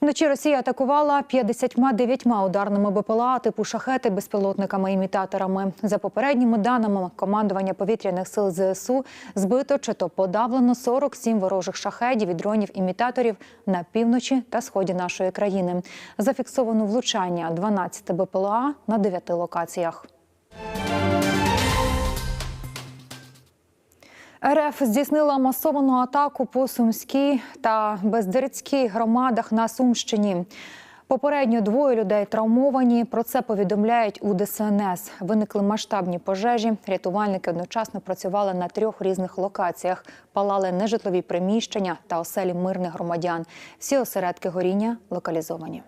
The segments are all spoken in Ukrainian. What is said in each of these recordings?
Вночі Росія атакувала 59 ударними БПЛА типу шахети безпілотниками-імітаторами. За попередніми даними командування повітряних сил ЗСУ збито чи то подавлено 47 ворожих шахедів і дронів-імітаторів на півночі та сході нашої країни. Зафіксовано влучання 12 БПЛА на 9 локаціях. РФ здійснила масовану атаку по Сумській та Бездирицькій громадах на Сумщині. Попередньо двоє людей травмовані. Про це повідомляють у ДСНС. Виникли масштабні пожежі. Рятувальники одночасно працювали на трьох різних локаціях. Палали нежитлові приміщення та оселі мирних громадян. Всі осередки горіння локалізовані.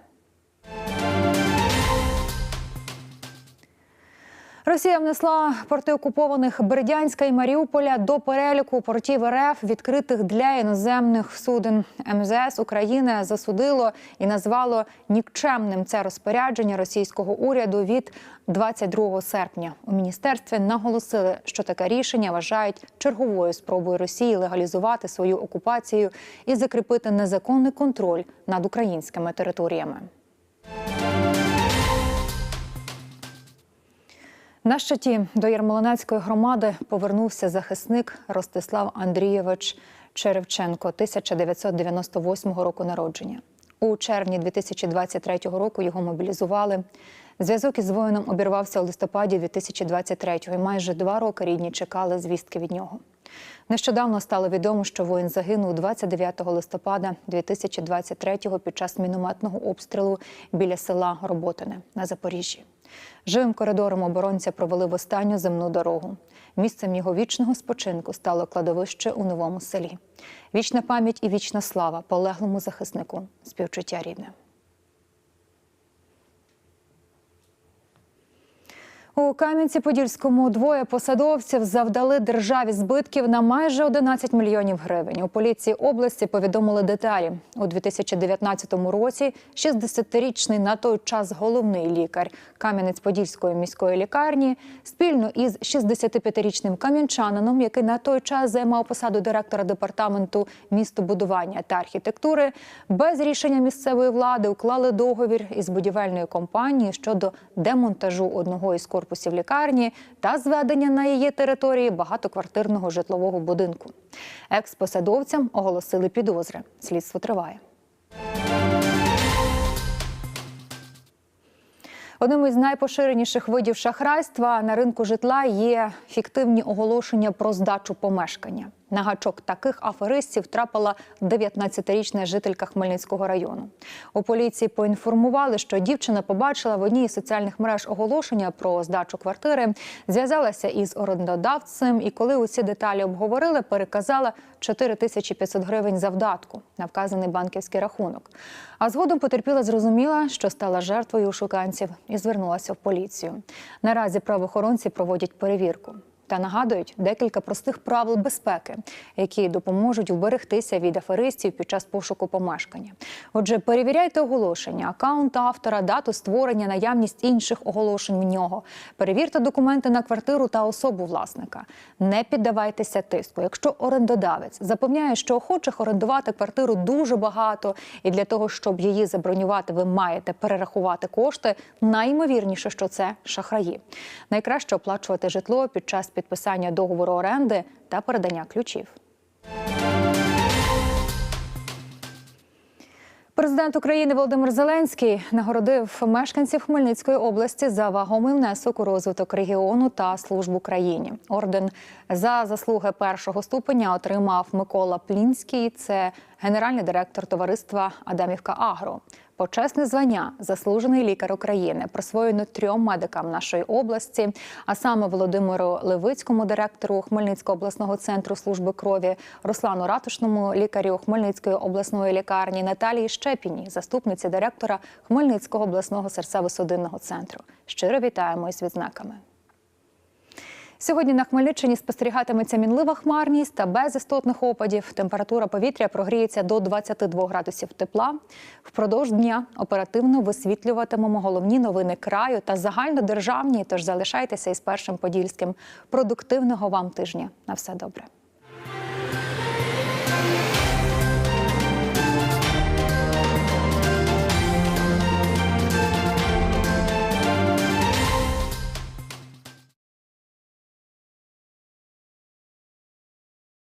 Росія внесла порти окупованих Бердянська і Маріуполя до переліку портів РФ, відкритих для іноземних суден. МЗС України засудило і назвало нікчемним це розпорядження російського уряду від 22 серпня. У міністерстві наголосили, що таке рішення вважають черговою спробою Росії легалізувати свою окупацію і закріпити незаконний контроль над українськими територіями. На щиті до Ярмолинецької громади повернувся захисник Ростислав Андрійович Черевченко 1998 року народження. У червні 2023 року його мобілізували. Зв'язок із воїном обірвався у листопаді 2023-го і майже два роки рідні чекали звістки від нього. Нещодавно стало відомо, що воїн загинув 29 листопада 2023-го під час мінометного обстрілу біля села Роботине на Запоріжжі. Живим коридором оборонця провели в останню земну дорогу. Місцем його вічного спочинку стало кладовище у новому селі. Вічна пам'ять і вічна слава полеглому захиснику. Співчуття рідне. У Кам'янці-Подільському двоє посадовців завдали державі збитків на майже 11 мільйонів гривень. У поліції області повідомили деталі. У 2019 році 60-річний на той час головний лікар Кам'янець-Подільської міської лікарні спільно із 65-річним кам'янчанином, який на той час займав посаду директора департаменту містобудування та архітектури, без рішення місцевої влади уклали договір із будівельною компанією щодо демонтажу одного із корпусів лікарні та зведення на її території багатоквартирного житлового будинку. Експосадовцям оголосили підозри. Слідство триває. Одним із найпоширеніших видів шахрайства на ринку житла є фіктивні оголошення про здачу помешкання. На гачок таких аферистів трапила 19-річна жителька Хмельницького району. У поліції поінформували, що дівчина побачила в одній із соціальних мереж оголошення про здачу квартири, зв'язалася із орендодавцем, і коли усі деталі обговорили, переказала 4500 гривень завдатку на вказаний банківський рахунок. А згодом потерпіла зрозуміла, що стала жертвою шуканців і звернулася в поліцію. Наразі правоохоронці проводять перевірку та нагадують декілька простих правил безпеки, які допоможуть вберегтися від аферистів під час пошуку помешкання. Отже, перевіряйте оголошення, акаунт автора, дату створення, наявність інших оголошень в нього. Перевірте документи на квартиру та особу власника. Не піддавайтеся тиску. Якщо орендодавець запевняє, що охочих орендувати квартиру дуже багато, і для того, щоб її забронювати, ви маєте перерахувати кошти. Найімовірніше, що це шахраї. Найкраще оплачувати житло під час підписання договору оренди та передання ключів. Президент України Володимир Зеленський нагородив мешканців Хмельницької області за вагомий внесок у розвиток регіону та службу країні. Орден за заслуги першого ступеня отримав Микола Плінський. Це генеральний директор товариства Адамівка Агро. Почесне звання заслужений лікар України присвоєно трьом медикам нашої області, а саме Володимиру Левицькому, директору Хмельницького обласного центру служби крові, Руслану Ратушному, лікарю Хмельницької обласної лікарні, Наталії Щепіні, заступниці директора Хмельницького обласного серцево-судинного центру. Щиро вітаємо із відзнаками. Сьогодні на Хмельниччині спостерігатиметься мінлива хмарність та без істотних опадів. Температура повітря прогріється до 22 градусів тепла. Впродовж дня оперативно висвітлюватимемо головні новини краю та загальнодержавні. Тож залишайтеся із першим подільським. Продуктивного вам тижня. На все добре.